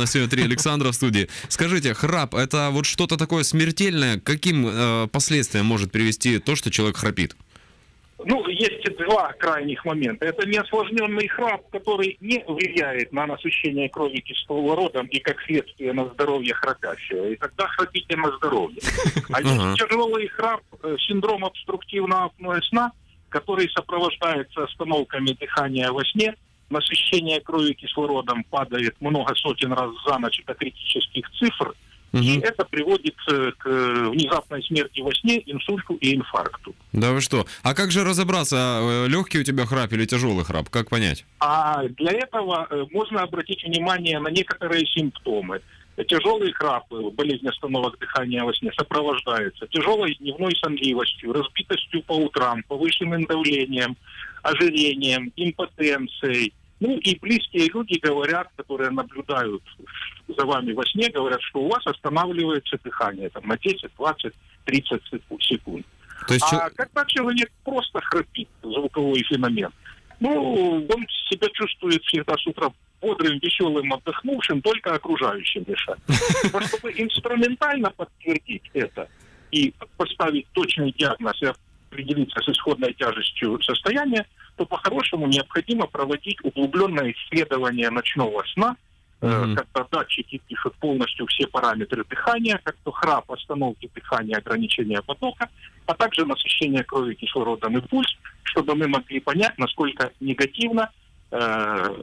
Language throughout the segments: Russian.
на сегодня три Александра в студии. Скажите, храп это вот что-то такое смертельное? Каким э, последствиям может привести то, что человек храпит? Ну, есть два крайних момента. Это неосложненный храп, который не влияет на насыщение крови кислородом и, как следствие, на здоровье храпящего. И тогда храпите на здоровье. А есть тяжелый храп, э, синдром обструктивного сна, который сопровождается остановками дыхания во сне, насыщение крови кислородом падает много сотен раз за ночь до критических цифр, и Мгм. это приводит э, к э, внезапной смерти во сне, инсульту и инфаркту. Да вы что? А как же разобраться, легкий у тебя храп или тяжелый храп? Как понять? А для этого э, можно обратить внимание на некоторые симптомы. Тяжелый храп, э, болезнь остановок дыхания во сне сопровождается тяжелой дневной сонливостью, разбитостью по утрам, повышенным давлением, ожирением, импотенцией. Ну и близкие люди говорят, которые наблюдают за вами во сне, говорят, что у вас останавливается дыхание там, на 10, 20, 30 секу- секунд. То есть, А когда человек просто храпит, звуковой феномен, ну, он себя чувствует всегда с утра бодрым, веселым, отдохнувшим, только окружающим мешать. Но чтобы инструментально подтвердить это и поставить точный диагноз и определиться с исходной тяжестью состояния, то по-хорошему необходимо проводить углубленное исследование ночного сна, э, Мгм. когда датчики пишут полностью все параметры дыхания, как то храп, остановки дыхания, ограничения потока, а также насыщение крови кислородом и пульс, чтобы мы могли понять, насколько негативно э,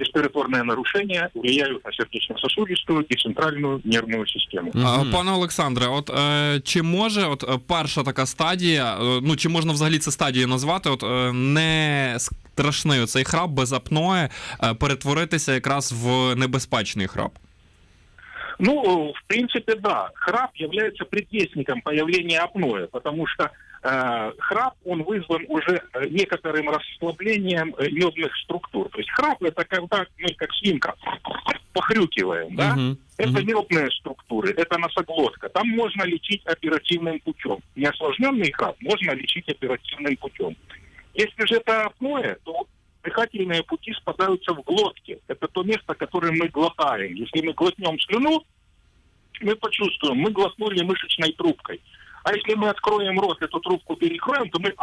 респираторные нарушения влияют на сердечно-сосудистую и центральную нервную систему. А. Пане Олександре, от е, чи може от е, перша така стадія, е, ну чи можна взагалі це стадію назвати, от е, не страшний цей храп без апноє е, перетворитися якраз в небезпечний храп? Ну, в принципе, да. Храп является предвестником появления апноэ, потому что э, храп, он вызван уже э, некоторым расслаблением э, нервных структур. То есть храп это когда мы, как свинка, похрюкиваем, да? Мгм. Это Мгм. нервные структуры, это носоглотка. Там можно лечить оперативным путем. Неосложненный храп можно лечить оперативным путем. Если же это апноэ, то дыхательные пути спадаются в глотке. Это то место, которое мы глотаем. Если мы глотнем слюну, мы почувствуем, мы глотнули мышечной трубкой. А если мы откроем рот, эту трубку перекроем, то мы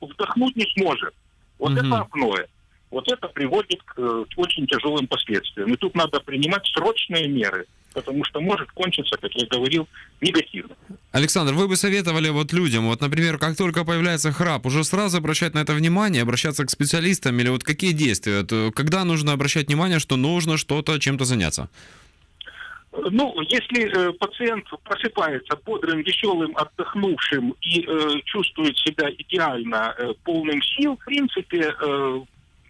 вдохнуть не сможем. Вот Мгм. это апноэ. Вот это приводит к э, очень тяжелым последствиям. И тут надо принимать срочные меры, потому что может кончиться, как я говорил, негативно. Александр, вы бы советовали вот людям, вот, например, как только появляется храп, уже сразу обращать на это внимание, обращаться к специалистам или вот какие действия? Э, Когда нужно обращать внимание, что нужно что-то, чем-то заняться? Ну, если э, пациент просыпается бодрым, веселым, отдохнувшим и э, чувствует себя идеально э, полным сил, в принципе, э,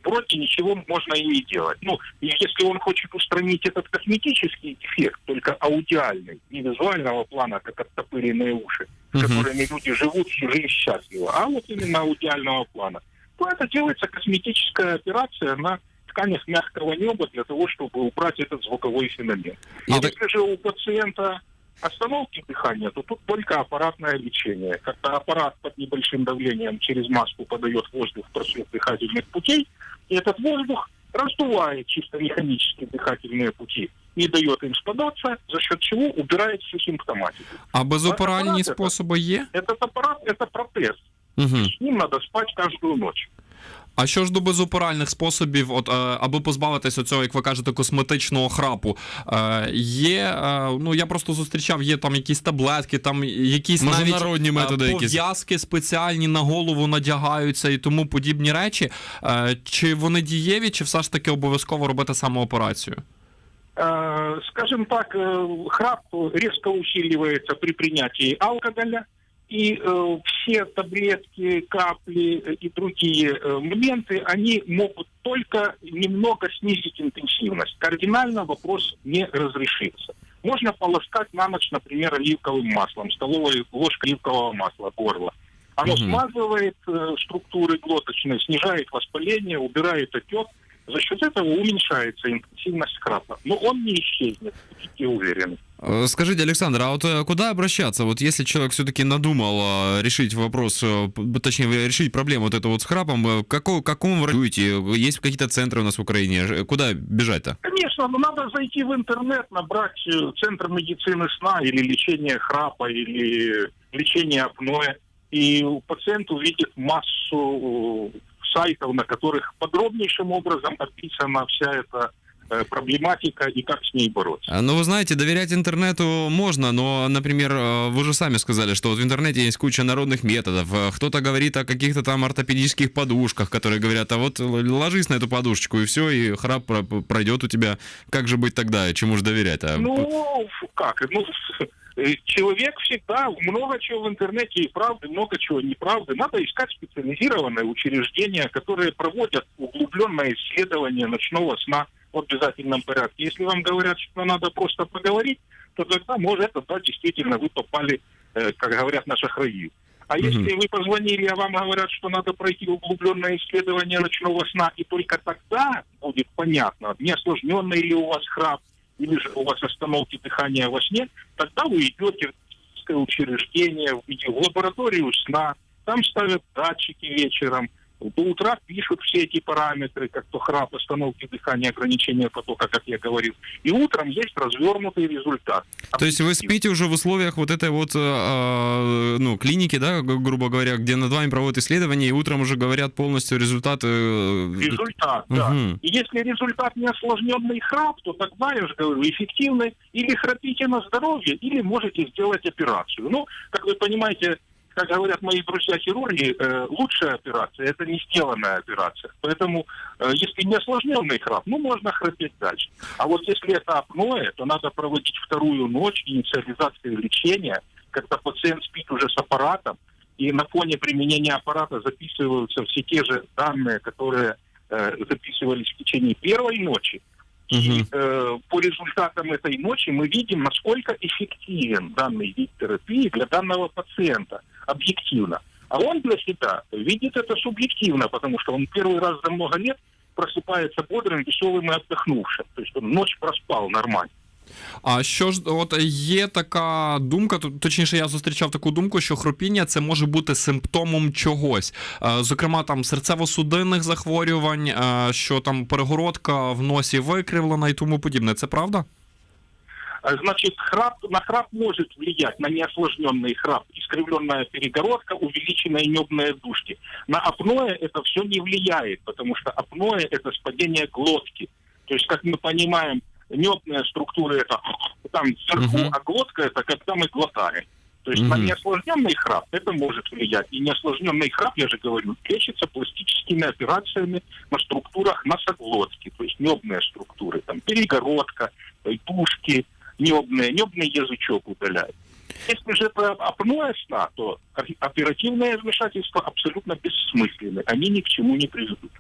вроде ничего можно и не делать. Ну, и если он хочет устранить этот косметический эффект, только аудиальный, не визуального плана, как оттопыренные уши, с Мгм. которыми люди живут всю жизнь счастливо, а вот именно аудиального плана, то это делается косметическая операция на тканях мягкого неба для того, чтобы убрать этот звуковой феномен. А так- если же у пациента остановки дыхания, то тут только аппаратное лечение. Когда аппарат под небольшим давлением через маску подает воздух в просвет дыхательных путей, и этот воздух раздувает чисто механически дыхательные пути, не дает им спадаться, за счет чего убирает всю симптоматику. А апарат це- способи є? Этот аппарат – это протез. Мгм. С ним надо спать каждую ночь. А що ж до безоперальних способів, от е, аби позбавитися цього, як ви кажете, косметичного храпу, е, є. е, ну я просто зустрічав, є там якісь таблетки, там якісь навіть Международні е, методи якісь. пов'язки спеціальні на голову надягаються і тому подібні речі. Е, Чи вони дієві, чи все ж таки обов'язково робити самооперацію? Э, Скажем так, э, храп резко усиливается при принятии алкоголя, и э, все таблетки, капли э, и другие э, моменты, они могут только немного снизить интенсивность. Кардинально вопрос не разрешится. Можно полоскать на ночь, например, оливковым маслом, столовой ложкой оливкового масла горло. Оно Мгм. смазывает э, структуры глоточные, снижает воспаление, убирает отек. За счет этого уменьшается интенсивность храпа. Но он не исчезнет, будьте уверены. Э, Скажите, Александр, а вот э, куда обращаться? Вот если человек все-таки надумал э, решить вопрос, точнее, решить проблему вот эту вот с храпом, какого, какому врачу идти? Есть какие-то центры у нас в Украине? Куда бежать-то? Конечно, но надо зайти в интернет, набрать Центр медицины сна или лечение храпа, или лечение апноэ, и пациент увидит массу сайтов, на которых подробнейшим образом описана вся эта проблематика и как с ней бороться. А, Ну, вы знаете, доверять интернету можно, но, например, э, вы же сами сказали, что вот в интернете есть куча народных методов. Э, Кто-то говорит о каких-то там ортопедических подушках, которые говорят, а вот ложись на эту подушечку, и все, и храп про- пройдет у тебя. Как же быть тогда? Чему же доверять? А, Ну, как? Ну, э, человек всегда, много чего в интернете и правды, много чего неправды. Надо искать специализированные учреждения, которые проводят углубленное исследование ночного сна в обязательном порядке. Если вам говорят, что надо просто поговорить, то тогда, может, это, да, действительно, вы попали, э, как говорят, на шахраю. А Мгм. если вы позвонили, а вам говорят, что надо пройти углубленное исследование ночного сна, и только тогда будет понятно, не осложненный ли у вас храп, или же у вас остановки дыхания во сне, тогда вы идете в учреждение, в лабораторию сна, там ставят датчики вечером, до утра пишут все эти параметры, как то храп, остановки дыхания, ограничения потока, как я говорил. И утром есть развернутый результат. То есть вы спите уже в условиях вот этой вот, э, э, ну, клиники, да, грубо говоря, где над вами проводят исследования, и утром уже говорят полностью результаты. э, Результат, да. Мгм. И если результат не осложненный храп, то тогда, я же говорю, эффективный. Или храпите на здоровье, или можете сделать операцию. Ну, как вы понимаете, как говорят мои друзья-хирурги, э, лучшая операция – это не сделанная операция. Поэтому, э, если не осложненный храп, ну, можно храпеть дальше. А вот если это апноэ, то надо проводить вторую ночь инициализации лечения, когда пациент спит уже с аппаратом, и на фоне применения аппарата записываются все те же данные, которые э, записывались в течение первой ночи. И э, по результатам этой ночи мы видим, насколько эффективен данный вид терапии для данного пациента объективно. А он для себя видит это субъективно, потому что он первый раз за много лет просыпается бодрым, веселым и отдохнувшим. То есть он ночь проспал нормально. А що ж, от є така думка, то- точніше, я зустрічав таку думку, що хропіння це може бути симптомом чогось. Е, Зокрема, там серцево-судинних захворювань, е, що там перегородка в носі викривлена і тому подібне. Це правда? А, Значит, храп, на храп может влиять, на неосложненный храп, искривленная перегородка, увеличенные небные дужки. На апноэ это все не влияет, потому что апноэ это спадение глотки. То есть, как мы понимаем, небная структура это там вверху, Мгм. а глотка это когда мы глотаем. То есть на Мгм. неосложненный храп это может влиять. И неосложненный храп, я же говорю, лечится пластическими операциями на структурах носоглотки, то есть небные структуры, там перегородка, тушки, небные, небный язычок удаляют. Если же это апноэ сна, то оперативное вмешательство абсолютно бессмысленны. Они ни к чему не приведут.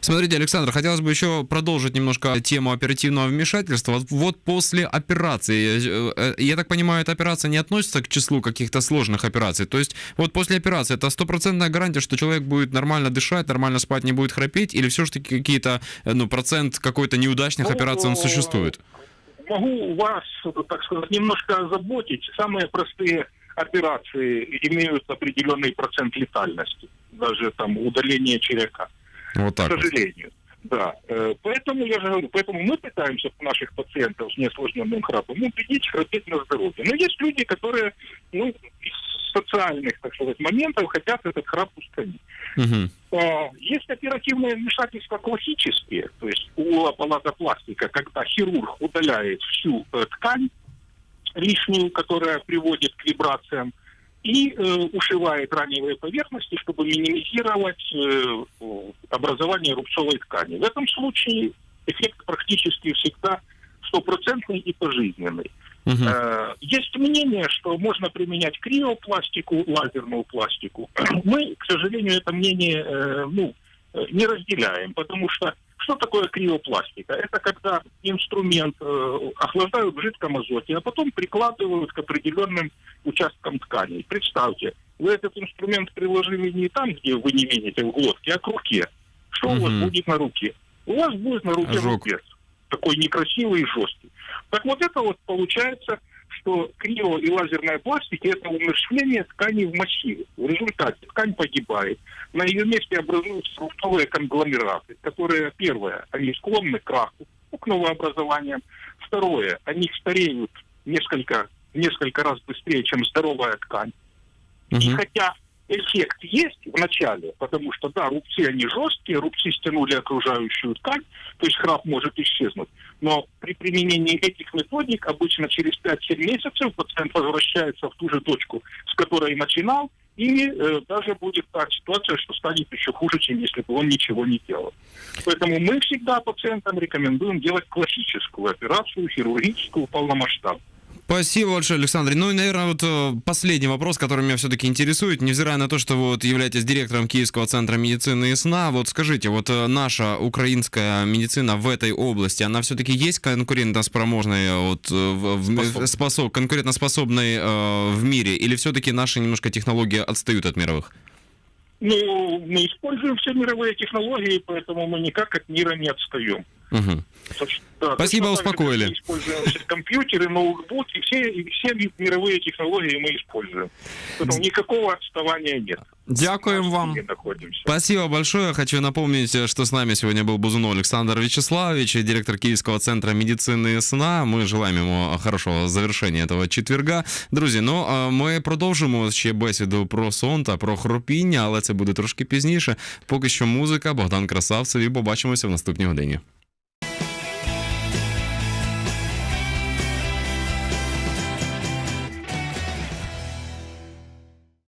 Смотрите, Александр, хотелось бы еще продолжить немножко тему оперативного вмешательства. Вот, после операции, э, э, я так понимаю, эта операция не относится к числу каких-то сложных операций. То есть вот после операции это стопроцентная гарантия, что человек будет нормально дышать, нормально спать, не будет храпеть, или все-таки какие-то, э, ну, процент какой-то неудачных Ну, операций он существует? Могу вас, так сказать, немножко озаботить. Самые простые операции имеют определенный процент летальности. Даже там удаление черепа. Вот так к вот. сожалению. Да, Э, поэтому я же говорю, поэтому мы пытаемся наших пациентов с неосложненным храпом убедить храпеть на здоровье. Но есть люди, которые, ну, из социальных, так сказать, моментов хотят этот храп устранить. А, Есть оперативное вмешательство классические, то есть углоплазопластика, когда хирург удаляет всю э, ткань лишнюю, которая приводит к вибрациям, и э, ушивает раневые поверхности, чтобы минимизировать э, образование рубцовой ткани. В этом случае эффект практически всегда стопроцентный и пожизненный. Э, Есть мнение, что можно применять криопластику, лазерную пластику. Мы, к сожалению, это мнение э, ну, э, не разделяем, потому что что такое криопластика? Это когда инструмент э, охлаждают в жидком азоте, а потом прикладывают к определенным участкам тканей. Представьте, вы этот инструмент приложили не там, где вы не видите в глотке, а к руке. Что у вас будет на руке? У вас будет на руке Ожог. рубец. Такой некрасивый и жесткий. Так вот это вот получается что крио и лазерная пластики – это умерщвление ткани в массиве. В результате ткань погибает. На ее месте образуются фруктовые конгломераты, которые, первое, они склонны к краху, к новообразованиям. Второе, они стареют несколько, несколько раз быстрее, чем здоровая ткань. И Мгм. хотя эффект есть в начале, потому что, да, рубцы, они жесткие, рубцы стянули окружающую ткань, то есть храп может исчезнуть. Но при применении этих методик обычно через 5-7 месяцев пациент возвращается в ту же точку, с которой начинал, и э, даже будет та ситуация, что станет еще хуже, чем если бы он ничего не делал. Поэтому мы всегда пациентам рекомендуем делать классическую операцию, хирургическую, полномасштабную. Спасибо большое, Александр. Ну и, наверное, вот э, последний вопрос, который меня все-таки интересует, невзирая на то, что вы вот являетесь директором Киевского центра медицины и сна, вот скажите, вот э, наша украинская медицина в этой области, она все-таки есть конкурентоспособной, э, вот, в, способ, конкурентоспособной э, в мире, или все-таки наши немножко технологии отстают от мировых? Ну, мы используем все мировые технологии, поэтому мы никак от мира не отстаем. Мгм. Да, Спасибо, точно так же, успокоили. как мы используем все компьютеры, ноутбуки, все, и все ми- мировые технологии мы используем. Поэтому никакого отставания нет. Дякуємо вам. Мы находимся. Спасибо большое. Хочу напомнить, э, что с нами сегодня был Бузунов Александр Вячеславович, директор Киевского центра медицины и сна. Мы желаем ему хорошого завершення этого четверга. Друзі, ну а ми продовжимо ще бесіду про сон та про хропіння, але це буде трошки пізніше. Поки що музика, Богдан Красавцев, і побачимося в наступній годині.